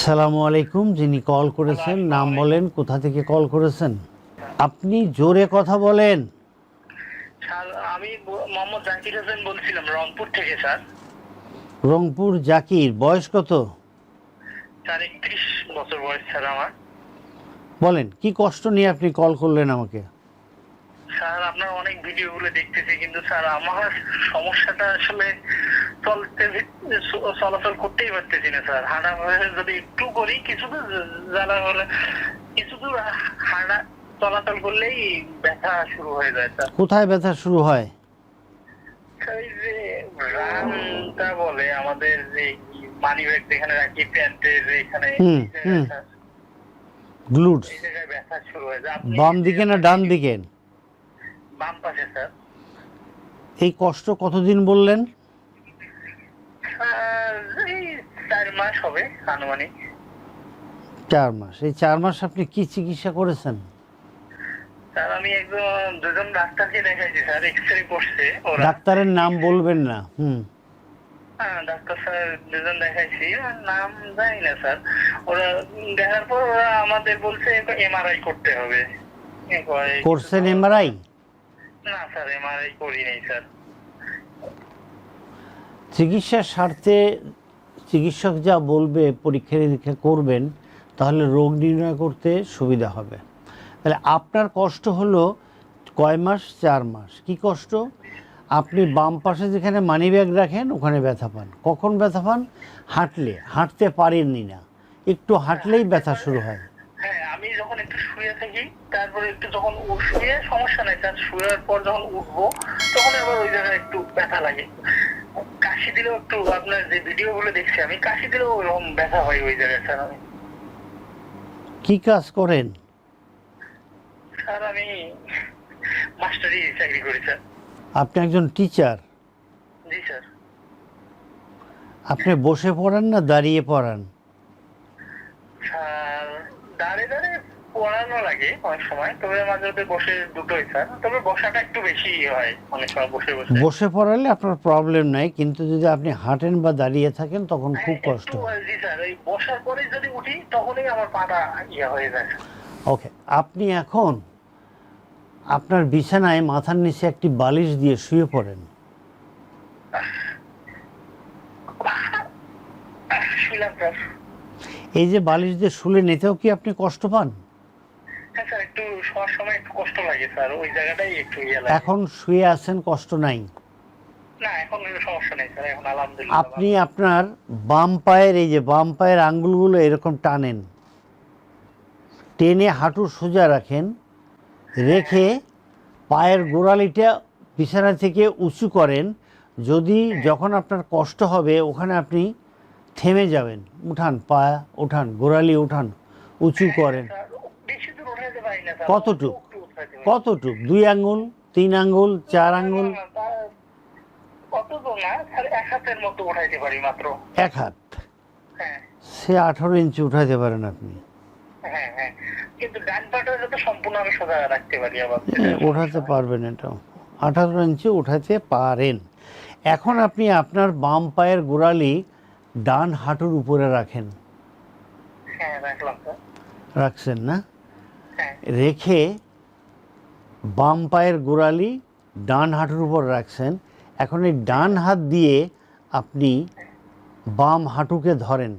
আসসালামু আলাইকুম যিনি কল করেছেন নাম বলেন কোথা থেকে কল করেছেন? আপনি জোরে কথা বলেন। স্যার আমি মোহাম্মদ জাকির হোসেন বলছিলাম রংপুর থেকে স্যার। রংপুর জাকির বয়স কত? স্যার একত্রিশ বছর বয়স স্যার আমার। বলেন কি কষ্ট নিয়ে আপনি কল করলেন আমাকে? স্যার আপনার অনেক ভিডিওগুলো দেখতেছি কিন্তু স্যার আমার সমস্যাটা আসলে চলতে চলাচল করতেই পারতেছি না স্যার। হাঁটা যদি একটু করি কিছু দূর জ্বালা হলে কিছু দূর হাঁটা চলাচল করলেই ব্যথা শুরু হয়ে যায় স্যার। কোথায় ব্যথা শুরু হয়? রানটা বলে আমাদের যে মানি ব্যাগ যেখানে রাখি প্যান্টের এখানে হয়ে বাম দিকে না ডান দিকে বাম পাশে স্যার। এই কষ্ট কতদিন বললেন? চার মাস হবে আনুমানিক। চার মাস। এই চার মাস আপনি কি চিকিৎসা করেছেন? স্যার আমি একজন দুজন ডাক্তারকে দেখাইছি স্যার এক্স রে করছে ওরা। ডাক্তারের নাম বলবেন না হুম। হ্যাঁ ডাক্তার স্যার দুজন দেখাইছি নাম জানি না স্যার। ওরা দেখার পর ওরা আমাদের বলছে এমআরআই করতে হবে। করছেন এমআরআই? চিকিৎসার স্বার্থে চিকিৎসক যা বলবে, পরীক্ষা নিরীক্ষা করবেন, তাহলে রোগ নির্ণয় করতে সুবিধা হবে। তাহলে আপনার কষ্ট হলো কয় মাস? চার মাস। কি কষ্ট? আপনি বাম পাশে যেখানে মানি ব্যাগ রাখেন, ওখানে ব্যথা পান। কখন ব্যথা পান? হাঁটলে। হাঁটতে পারেননি না। একটু হাঁটলেই ব্যথা শুরু হয়। একটু শুয়ে থাকি। তারপরে একটু যখন শুয়ে সমস্যা নাই স্যার শুয়ের পর যখন উঠবো তখন আবার ওই জায়গায় একটু ব্যথা লাগে। কাশি দিলেও একটু আপনার যে ভিডিও গুলো দেখছি আমি কাশি দিলেও ওরকম ব্যথা হয় ওই জায়গায় স্যার আমি। কি কাজ করেন? স্যার আমি মাস্টারি চাকরি করি স্যার। আপনি একজন টিচার? জি স্যার। আপনি বসে পড়ান না দাঁড়িয়ে পড়ান? স্যার দাঁড়ে দাঁড়ে পড়ানো লাগে অনেক সময় তবে মাঝে মধ্যে বসে দুটোই স্যার। তবে বসাটা একটু বেশি হয় অনেক সময় বসে বসে। বসে পড়ালে আপনার প্রবলেম নাই কিন্তু যদি আপনি হাঁটেন বা দাঁড়িয়ে থাকেন তখন খুব হ্যাঁ, কষ্ট। হয় জি স্যার। ওই বসার পরে যদি উঠি তখনই আমার পাটা ইয়ে হয়ে যায় ওকে আপনি এখন আপনার বিছানায় মাথার নিচে একটি বালিশ দিয়ে শুয়ে পড়েন। এই যে বালিশ দিয়ে শুলে নিতেও কি আপনি কষ্ট পান? শোয়ার সময় একটু কষ্ট লাগে স্যার ওই জায়গাটাই একটু ইয়ে লাগে। এখন শুয়ে আছেন কষ্ট নাই? না এখন সমস্যা নেই স্যার এখন আলহামদুলিল্লাহ আপনি আপনার বাম পায়ের এই যে বাম পায়ের আঙ্গুলগুলো এরকম টানেন টেনে হাঁটু সোজা রাখেন রেখে পায়ের গোড়ালিটা বিছানা থেকে উঁচু করেন যদি যখন আপনার কষ্ট হবে ওখানে আপনি থেমে যাবেন উঠান পা উঠান গোড়ালি উঠান উঁচু করেন স্যার, বেশি দূর উঠাইতে পারি না স্যার কতটুক? কতটুক? দুই আঙ্গুল তিন আঙ্গুল চার আঙ্গুল? এক হাত? হ্যাঁ। সে আঠারো ইঞ্চি উঠাইতে পারেন আপনি। হ্যাঁ হ্যাঁ। উঠাতে পারবেন এটা আঠারো ইঞ্চি উঠাতে পারেন। এখন আপনি আপনার বাম পায়ের গোড়ালি ডান হাঁটুর উপরে রাখেন। রাখছেন না? রেখে বাম পায়ের গোড়ালি ডান হাঁটুর উপর রাখছেন। এখন এই ডান হাত দিয়ে আপনি বাম হাঁটুকে ধরেন।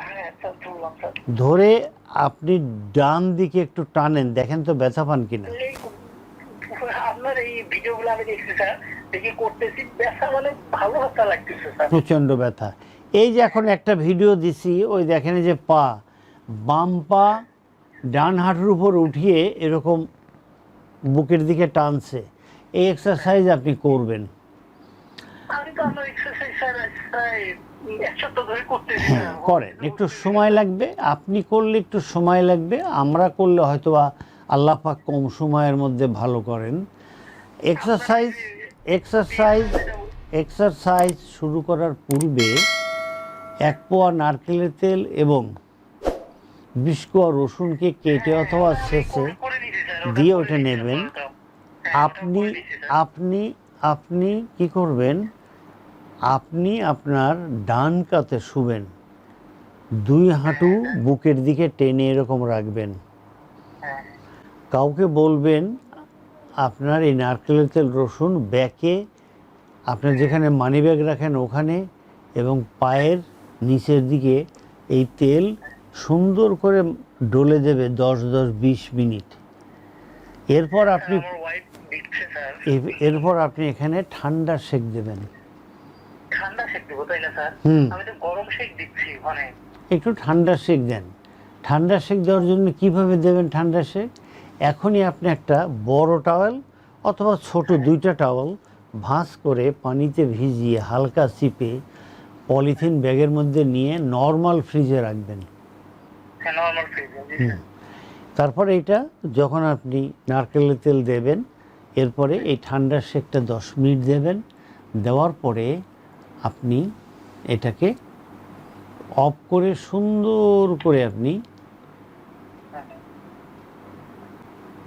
হ্যাঁ ধরে আপনি ডান দিকে একটু টানেন দেখেন তো ব্যথা পান কিনা। এই আপনার এই ভিডিওগুলো আমি দেখছি স্যার দেখি করতেছি ব্যথা মানে ভালো ব্যথা লাগতেছে স্যার। প্রচণ্ড ব্যথা। এই যে এখন একটা ভিডিও দিছি ওই দেখেন যে পা বাম পা ডান হাঁটুর উপর উঠিয়ে এরকম বুকের দিকে টানছে। এই এক্সারসাইজ আপনি করবেন। হ্যাঁ করেন। একটু সময় লাগবে। আপনি করলে একটু সময় লাগবে। আমরা করলে হয়তো বা আল্লাহ পাক কম সময়ের মধ্যে ভালো করেন। এক্সারসাইজ এক্সারসাইজ এক্সারসাইজ শুরু করার পূর্বে এক পোয়া নারকেলের তেল এবং বিশ কোয়া রসুনকে কেটে অথবা স্যার দিয়ে ওটা নেবেন। আপনি আপনি আপনি কি করবেন? আপনি আপনার ডান কাতে শুবেন। দুই হাঁটু বুকের দিকে টেনে এরকম রাখবেন। কাউকে বলবেন, আপনার এই নারকেলের তেল, রসুন ব্যাকে আপনার যেখানে মানি ব্যাগ রাখেন ওখানে এবং পায়ের নিচের দিকে এই তেল সুন্দর করে ডলে দেবে দশ দশ বিশ মিনিট। এরপর আপনি স্যার এ- এরপর আপনি এখানে ঠান্ডা সেক দেবেন। একটু ঠান্ডা সেক দেন। ঠান্ডা সেক দেওয়ার জন্য কীভাবে দেবেন ঠান্ডা সেক এখনই আপনি একটা বড় টাওয়েল অথবা ছোট দুইটা টাওয়েল ভাঁজ করে পানিতে ভিজিয়ে হালকা চিপে পলিথিন ব্যাগের মধ্যে নিয়ে নর্মাল ফ্রিজে রাখবেন হ্যাঁ নর্মাল ফ্রিজে জি স্যার তারপরে এটা যখন আপনি নারকেলের তেল দেবেন এরপরে এই ঠান্ডার শেকটা দশ মিনিট দেবেন দেওয়ার পরে আপনি এটাকে অফ করে সুন্দর করে আপনি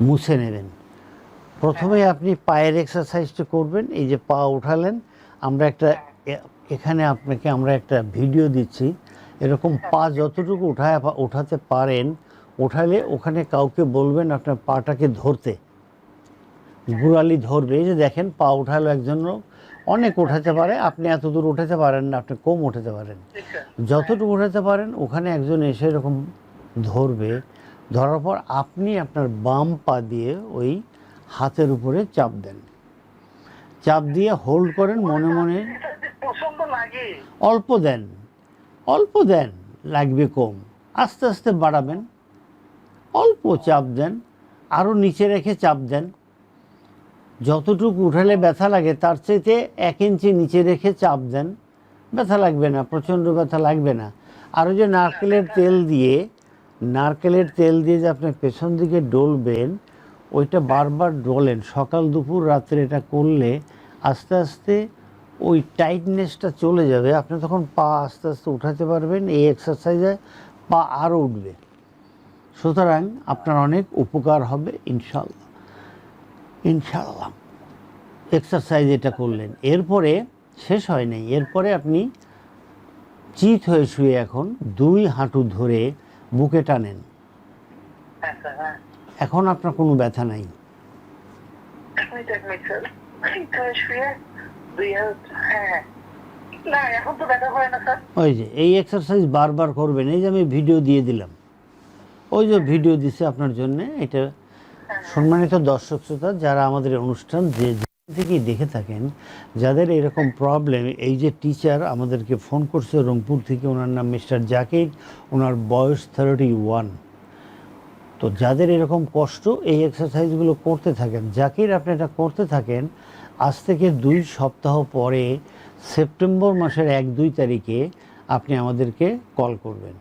মুছে নেবেন। প্রথমে আপনি পায়ের এক্সারসাইজটা করবেন এই যে পা উঠালেন আমরা একটা এখানে আপনাকে আমরা একটা ভিডিও দিচ্ছি। এরকম পা যতটুকু উঠায় উঠাতে পারেন উঠালে ওখানে কাউকে বলবেন আপনার পাটাকে ধরতে। গুড়ালি ধরবে। এই যে দেখেন পা উঠালো একজন অনেক উঠাতে পারে। আপনি এত দূর উঠাতে পারেন না আপনি কম উঠাতে পারেন। যতটুকু উঠাতে পারেন ওখানে একজন এসে এরকম ধরবে। ধরার পর আপনি আপনার বাম পা দিয়ে ওই হাতের উপরে চাপ দেন। চাপ দিয়ে হোল্ড করেন মনে মনে অল্প দেন। অল্প দেন, লাগবে কম। আস্তে আস্তে বাড়াবেন। অল্প চাপ দেন আরও নিচে রেখে চাপ দেন। যতটুকু উঠালে ব্যথা লাগে, তার চাইতে এক ইঞ্চি নিচে রেখে চাপ দেন। ব্যথা লাগবে না, প্রচণ্ড ব্যথা লাগবে না। আর ওই যে নারকেলের তেল দিয়ে, নারকেলের তেল দিয়ে যে আপনি পেছন দিকে ডলবেন, ওইটা বারবার ডলেন। সকাল, দুপুর, রাত্রে এটা করলে আস্তে আস্তে ওই টাইটনেসটা চলে যাবে। আপনি তখন পা আস্তে আস্তে উঠাতে পারবেন এই এক্সারসাইজে পা আরও উঠবে। সুতরাং আপনার অনেক উপকার হবে ইনশাল্লাহ ইনশাল্লাহ এক্সারসাইজ এটা করলেন। এরপরে শেষ হয় নাই। এরপরে আপনি চিত হয়ে শুয়ে এখন দুই হাঁটু ধরে বুকে টানেন। হ্যাঁ হ্যাঁ। এখন আপনার কোনো ব্যথা নাই। ওই যে, এই এক্সারসাইজ বারবার করবেন, এই যে আমি ভিডিও দিয়ে দিলাম। ওই যে ভিডিও দিছে আপনার জন্য, এটা সম্মানিত দর্শক শ্রোতা, যারা আমাদের অনুষ্ঠান যে থেকেই দেখে থাকেন, যাদের এরকম প্রবলেম এই যে টিচার আমাদেরকে ফোন করছে রংপুর থেকে, ওনার নাম মিস্টার জাকির, ওনার বয়স থার্টি ওয়ান তো যাদের এরকম কষ্ট, এই এক্সারসাইজগুলো করতে থাকেন, জাকির আপনি এটা করতে থাকেন আজ থেকে দুই সপ্তাহ পরে সেপ্টেম্বর মাসের এক, দুই তারিখে আপনি আমাদেরকে কল করবেন।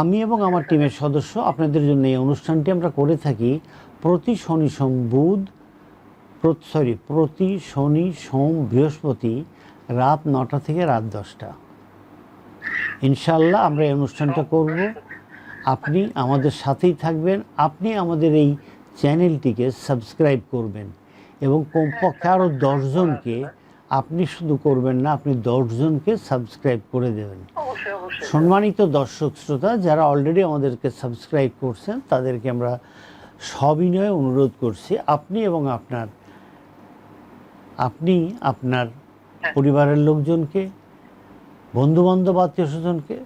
আমি এবং আমার টিমের সদস্য আপনাদের জন্য এই অনুষ্ঠানটি আমরা করে থাকি প্রতি শনি সোম বুধ সরি, প্রতি শনি সোম বৃহস্পতি রাত নটা থেকে রাত দশটা। ইনশাল্লাহ আমরা এই অনুষ্ঠানটা করব। আপনি আমাদের সাথেই থাকবেন। আপনি আমাদের এই চ্যানেলটিকে সাবস্ক্রাইব করবেন। এবং কমপক্ষে আরও দশজনকে আপনি শুধু করবেন না আপনি দশজনকে সাবস্ক্রাইব করে দেবেন। সম্মানিত দর্শক শ্রোতা যারা অলরেডি আমাদেরকে সাবস্ক্রাইব করছেন তাদেরকে আমরা সবিনয়ে অনুরোধ করছি আপনি এবং আপনার আপনি আপনার পরিবারের লোকজনকে বন্ধুবান্ধব আত্মীয় স্বজনকে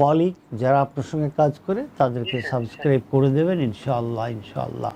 কলিগ যারা আপনার সঙ্গে কাজ করে তাদেরকে সাবস্ক্রাইব করে দেবেন ইনশাআল্লাহ ইনশাআল্লাহ।